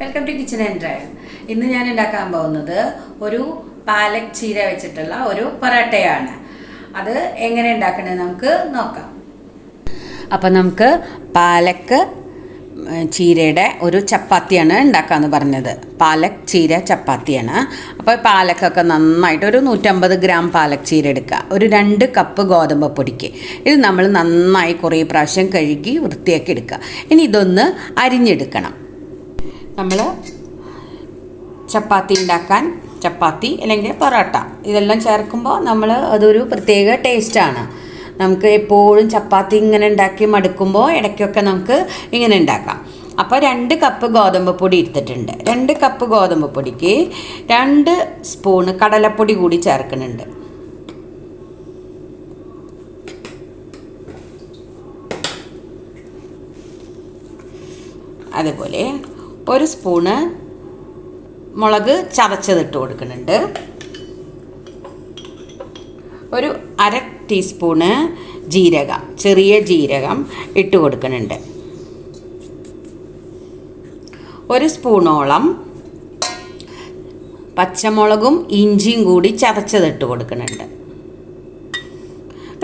Welcome to kitchen and drive ഇന്ന് ഞാൻ ഉണ്ടാക്കാൻ പോകുന്നത് ഒരു പാലക് ചീര വെച്ചിട്ടുള്ള ഒരു പൊറാട്ടയാണ്. അത് എങ്ങനെ ഉണ്ടാക്കണേ നമുക്ക് നോക്കാം. അപ്പം നമുക്ക് പാലക്ക് ചീരയുടെ ഒരു ചപ്പാത്തിയാണ് ഉണ്ടാക്കാമെന്ന് പറഞ്ഞത്. പാലക് ചീര ചപ്പാത്തിയാണ്. അപ്പോൾ പാലക്കൊക്കെ നന്നായിട്ട് ഒരു നൂറ്റമ്പത് ഗ്രാം പാലക് ചീര എടുക്കുക. ഒരു രണ്ട് കപ്പ് ഗോതമ്പ് പൊടിക്ക്. ഇത് നമ്മൾ നന്നായി കുറേ പ്രാവശ്യം കഴുകി വൃത്തിയാക്കി എടുക്കുക. ഇനി ഇതൊന്ന് അരിഞ്ഞെടുക്കണം. നമ്മൾ ചപ്പാത്തി ഉണ്ടാക്കാൻ ചപ്പാത്തി അല്ലെങ്കിൽ പൊറോട്ട ഇതെല്ലാം ചേർക്കുമ്പോൾ നമ്മൾ അതൊരു പ്രത്യേക ടേസ്റ്റാണ് നമുക്ക് എപ്പോഴും ചപ്പാത്തി ഇങ്ങനെ ഉണ്ടാക്കി മടുക്കുമ്പോൾ ഇടയ്ക്കൊക്കെ നമുക്ക് ഇങ്ങനെ ഉണ്ടാക്കാം. അപ്പോൾ രണ്ട് കപ്പ് ഗോതമ്പ് പൊടി എടുത്തിട്ടുണ്ട്. രണ്ട് കപ്പ് ഗോതമ്പ് പൊടിക്ക് രണ്ട് സ്പൂണ് കടലപ്പൊടി കൂടി ചേർക്കുന്നുണ്ട്. അതുപോലെ ഒരു സ്പൂണ് മുളക് ചതച്ചതിട്ട് കൊടുക്കുന്നുണ്ട്. ഒരു അര ടീസ്പൂണ് ജീരകം ചെറിയ ജീരകം ഇട്ട് കൊടുക്കുന്നുണ്ട്. ഒരു സ്പൂണോളം പച്ചമുളകും ഇഞ്ചിയും കൂടി ചതച്ചതിട്ട് കൊടുക്കുന്നുണ്ട്.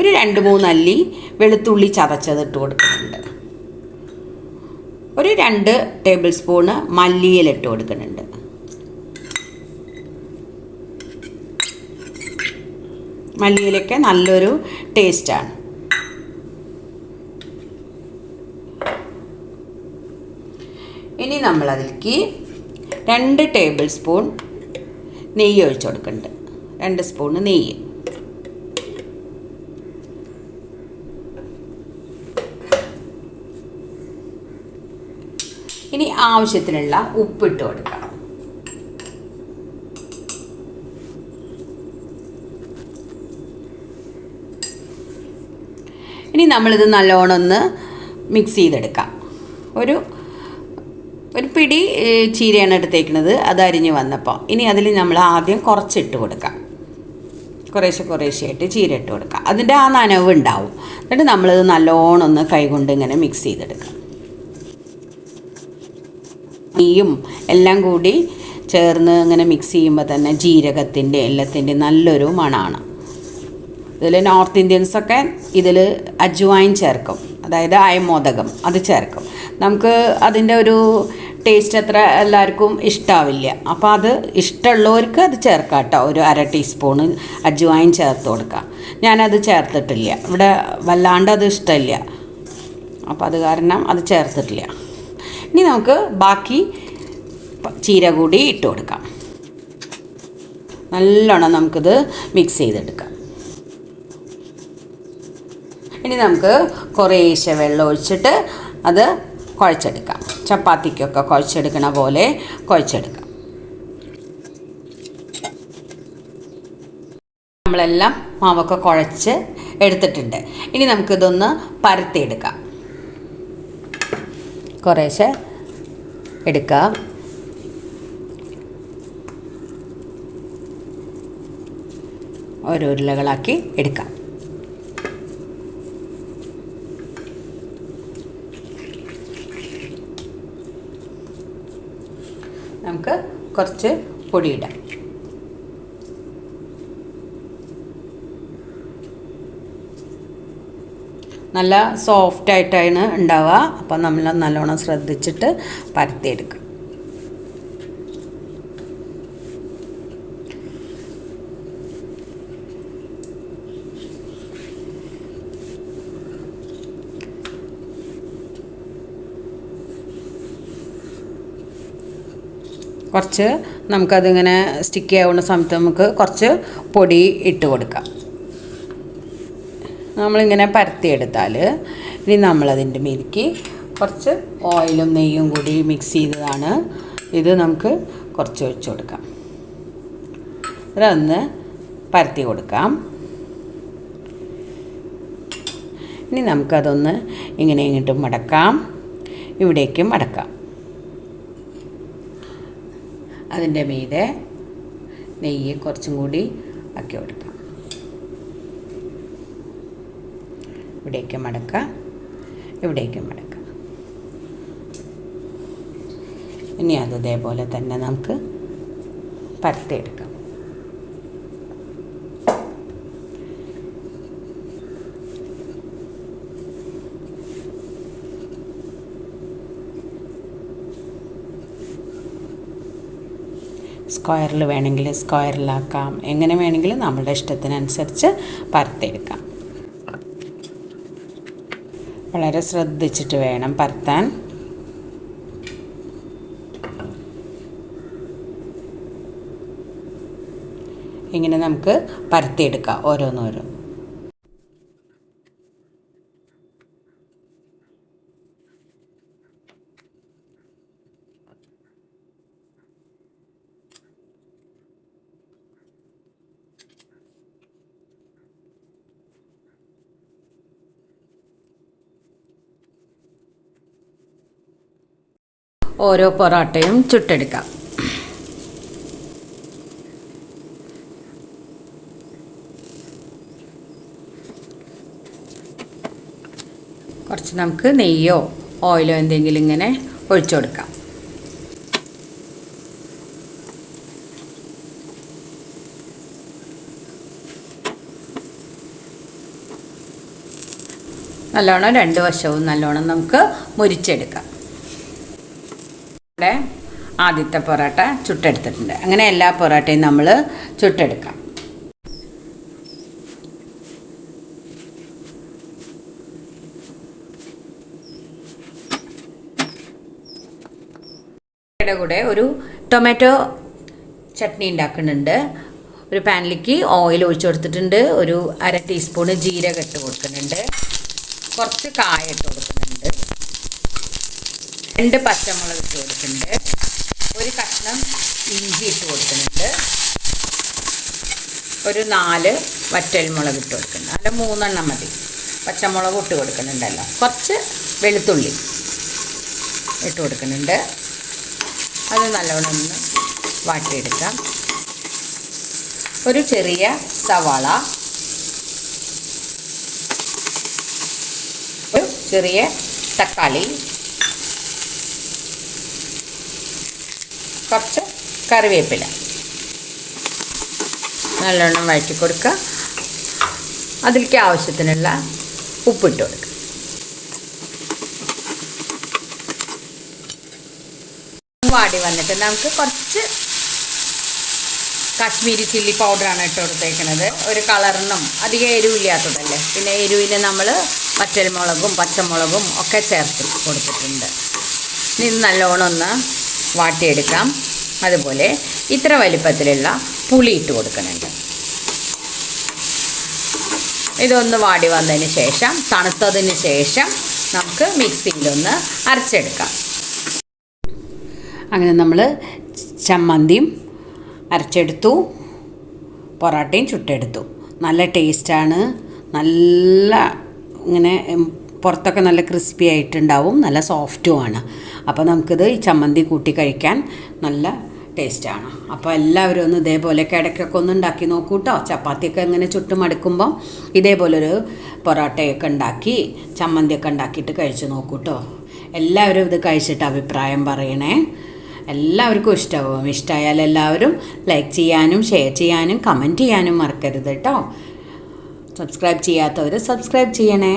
ഒരു രണ്ട് മൂന്നല്ലി വെളുത്തുള്ളി ചതച്ചതിട്ട് കൊടുക്കുന്നുണ്ട്. ഒരു രണ്ട് ടേബിൾ സ്പൂണ് മല്ലിയിലിട്ട് കൊടുക്കുന്നുണ്ട്. മല്ലിയിലൊക്കെ നല്ലൊരു ടേസ്റ്റാണ് ഇനി നമ്മൾ അതിലേക്ക് രണ്ട് ടേബിൾ സ്പൂൺ നെയ്യ് ഒഴിച്ചു കൊടുക്കുന്നുണ്ട്. രണ്ട് സ്പൂണ് നെയ്യ്. ഇനി ആവശ്യത്തിനുള്ള ഉപ്പിട്ട് കൊടുക്കണം ഇനി നമ്മളിത് നല്ലോണം ഒന്ന് മിക്സ് ചെയ്തെടുക്കാം. ഒരു ഒരു പിടി ചീരയാണ് എടുത്തേക്കുന്നത് അത് അരിഞ്ഞ് വന്നപ്പോൾ ഇനി അതിൽ നമ്മൾ ആദ്യം കുറച്ചിട്ട് കൊടുക്കാം. കുറേശ്ശെ കുറേശ്ശെയായിട്ട് ചീര ഇട്ട് കൊടുക്കാം. അതിന്റെ ആ നനവ് ഉണ്ടാവും. എന്നിട്ട് നമ്മളിത് നല്ലോണം ഒന്ന് കൈകൊണ്ട് ഇങ്ങനെ മിക്സ് ചെയ്തെടുക്കാം. നെയ്യും എല്ലാം കൂടി ചേർന്ന് ഇങ്ങനെ മിക്സ് ചെയ്യുമ്പോൾ തന്നെ ജീരകത്തിന്റെ എല്ലാത്തിന്റെ നല്ലൊരു മണമാണ് ഇതിൽ നോർത്ത് ഇന്ത്യൻസൊക്കെ ഇതിൽ അജ്വൈൻ ചേർക്കും. അതായത് അയമോദകം അത് ചേർക്കും. നമുക്ക് അതിന്റെ ഒരു ടേസ്റ്റ് അത്ര എല്ലാവർക്കും ഇഷ്ടാവില്ല. അപ്പോൾ അത് ഇഷ്ടമുള്ളവർക്ക് അത് ചേർക്കാം കേട്ടോ. ഒരു അര ടീസ്പൂണ് അജ്വൈൻ ചേർത്ത് കൊടുക്കാം. ഞാനത് ചേർത്തിട്ടില്ല. ഇവിടെ വല്ലാണ്ട് അത് ഇഷ്ടമില്ല. അപ്പോൾ അത് കാരണം അത് ചേർത്തിട്ടില്ല. ഇനി നമുക്ക് ബാക്കി ചീര കൂടി ഇട്ട് കൊടുക്കാം. നല്ലോണം നമുക്കിത് മിക്സ് ചെയ്തെടുക്കാം. ഇനി നമുക്ക് കുറേശ്ശെ വെള്ളം ഒഴിച്ചിട്ട് അത് കുഴച്ചെടുക്കാം. ചപ്പാത്തിക്കൊക്കെ കുഴച്ചെടുക്കണ പോലെ കുഴച്ചെടുക്കാം. നമ്മളെല്ലാം മാവൊക്കെ കുഴച്ച് എടുത്തിട്ടുണ്ട്. ഇനി നമുക്കിതൊന്ന് പരത്തിയെടുക്കാം. കുറേശ്ശെ എടുക്കാം. ഓരോ ഉരുളകളാക്കി എടുക്കാം. നമുക്ക് കുറച്ച് പൊടിയിടാം നല്ല സോഫ്റ്റ് ആയിട്ടാണ് ഉണ്ടാവുക. അപ്പം നമ്മൾ നല്ലോണം ശ്രദ്ധിച്ചിട്ട് പരത്തിയെടുക്കുക കുറച്ച് നമുക്കതിങ്ങനെ സ്റ്റിക്ക് ആവുന്ന സമയത്ത് നമുക്ക് കുറച്ച് പൊടി ഇട്ട് കൊടുക്കാം. നമ്മളിങ്ങനെ പരത്തിയെടുത്താൽ ഇനി നമ്മളതിന്റെ മീതിക്ക് കുറച്ച് ഓയിലും നെയ്യും കൂടി മിക്സ് ചെയ്തതാണ്. ഇത് നമുക്ക് കുറച്ച് ഒഴിച്ചു കൊടുക്കാം. ഇതൊന്ന് പരത്തി കൊടുക്കാം. ഇനി നമുക്കതൊന്ന് ഇങ്ങനെ ഇങ്ങോട്ട് മടക്കാം. ഇവിടേക്കും മടക്കാം. അതിന്റെ മീതെ നെയ്യ് കുറച്ചും കൂടി ആക്കി കൊടുക്കാം. ഇവിടേക്ക് മടക്കുക ഇവിടേക്ക് മടക്കുക. ഇനി അത് ഇതേപോലെ തന്നെ നമുക്ക് പരത്തിയെടുക്കാം. സ്ക്വയറിൽ വേണമെങ്കിൽ സ്ക്വയറിലാക്കാം. എങ്ങനെ വേണമെങ്കിലും നമ്മുടെ ഇഷ്ടത്തിനനുസരിച്ച് പരത്തിയെടുക്കാം. വളരെ ശ്രദ്ധിച്ചിട്ട് വേണം പരത്താൻ. ഇങ്ങനെ നമുക്ക് പരത്തിയെടുക്കാം ഓരോന്നോരോന്ന് ഓരോ പൊറോട്ടയും ചുട്ടെടുക്കാം. കുറച്ച് നമുക്ക് നെയ്യോ ഓയിലോ എന്തെങ്കിലും ഇങ്ങനെ ഒഴിച്ചു കൊടുക്കാം. നല്ലോണം രണ്ട് വശവും നല്ലോണം നമുക്ക് മുരിച്ചെടുക്കാം. ഇവിടെ ആദ്യത്തെ പൊറോട്ട ചുട്ടെടുത്തിട്ടുണ്ട്. അങ്ങനെ എല്ലാ പൊറോട്ടയും നമ്മൾ ചുട്ടെടുക്കാം. കൂടെ ഒരു ടൊമാറ്റോ ചട്നി ഉണ്ടാക്കുന്നുണ്ട്. ഒരു പാനിലേക്ക് ഓയിൽ ഒഴിച്ചു കൊടുത്തിട്ടുണ്ട്. ഒരു അര ടീസ്പൂണ് ജീരകം ഇട്ട് കൊടുക്കുന്നുണ്ട്. കുറച്ച് കായ ഇട്ട് കൊടുക്കുന്നുണ്ട്. രണ്ട് പച്ചമുളക് ഇട്ട് കൊടുക്കുന്നുണ്ട് ഒരു കഷ്ണം ഇഞ്ചി ഇട്ട് കൊടുക്കുന്നുണ്ട് ഒരു നാല് വറ്റൽമുളക് ഇട്ട് കൊടുക്കുന്നുണ്ട് അല്ല മൂന്നെണ്ണം മതി. പച്ചമുളക് ഇട്ട് കൊടുക്കുന്നുണ്ടല്ലോ. കുറച്ച് വെളുത്തുള്ളി ഇട്ട് കൊടുക്കുന്നുണ്ട്. അത് നല്ലവണ്ണം ഒന്ന് വാട്ടിയെടുക്കാം. ഒരു ചെറിയ സവാള. ഒരു ചെറിയ തക്കാളി. കുറച്ച് കറിവേപ്പില. നല്ലോണം വഴറ്റി കൊടുക്കുക. അതിലേക്ക് ആവശ്യത്തിനുള്ള ഉപ്പിട്ട് കൊടുക്കുക. വാടി വന്നിട്ട് നമുക്ക് കുറച്ച് കാശ്മീരി ചില്ലി പൗഡറാണ് ഇട്ട് കൊടുത്തേക്കുന്നത് ഒരു കളറിനും അധികം എരിവില്ലാത്തതല്ലേ? പിന്നെ എരിവിന് നമ്മൾ വറ്റൽമുളകും പച്ചമുളകും ഒക്കെ ചേർത്ത് കൊടുത്തിട്ടുണ്ട്. ഇത് നല്ലോണം ഒന്ന് വാട്ടിയെടുക്കാം. അതുപോലെ ഇത്ര വലിപ്പത്തിലുള്ള പുളി ഇട്ട് കൊടുക്കുന്നുണ്ട്. ഇതൊന്ന് വാടി വന്നതിന് ശേഷം തണുത്തതിന് ശേഷം നമുക്ക് മിക്സിയിലൊന്ന് അരച്ചെടുക്കാം. അങ്ങനെ നമ്മൾ ചമ്മന്തിയും അരച്ചെടുത്തു. പൊറോട്ടയും ചുട്ടെടുത്തു. നല്ല ടേസ്റ്റാണ് നല്ല ഇങ്ങനെ പുറത്തൊക്കെ നല്ല ക്രിസ്പി ആയിട്ടുണ്ടാവും നല്ല സോഫ്റ്റുമാണ് അപ്പോൾ നമുക്കിത് ഈ ചമ്മന്തി കൂട്ടി കഴിക്കാൻ നല്ല ടേസ്റ്റാണ് അപ്പോൾ എല്ലാവരും ഒന്ന് ഇതേപോലെ ഇടയ്ക്കൊക്കെ ഒന്ന് ഉണ്ടാക്കി നോക്കൂ കേട്ടോ ചപ്പാത്തിയൊക്കെ ഇങ്ങനെ ചുട്ടും അടുക്കുമ്പോൾ ഇതേപോലൊരു പൊറോട്ടയൊക്കെ ഉണ്ടാക്കി ചമ്മന്തിയൊക്കെ ഉണ്ടാക്കിയിട്ട് കഴിച്ച് നോക്കൂ കേട്ടോ എല്ലാവരും ഇത് കഴിച്ചിട്ട് അഭിപ്രായം പറയണേ. എല്ലാവർക്കും ഇഷ്ടമാവും ഇഷ്ടമായാൽ എല്ലാവരും ലൈക്ക് ചെയ്യാനും ഷെയർ ചെയ്യാനും കമന്റ് ചെയ്യാനും മറക്കരുത് കേട്ടോ സബ്സ്ക്രൈബ് ചെയ്യാത്തവർ സബ്സ്ക്രൈബ് ചെയ്യണേ.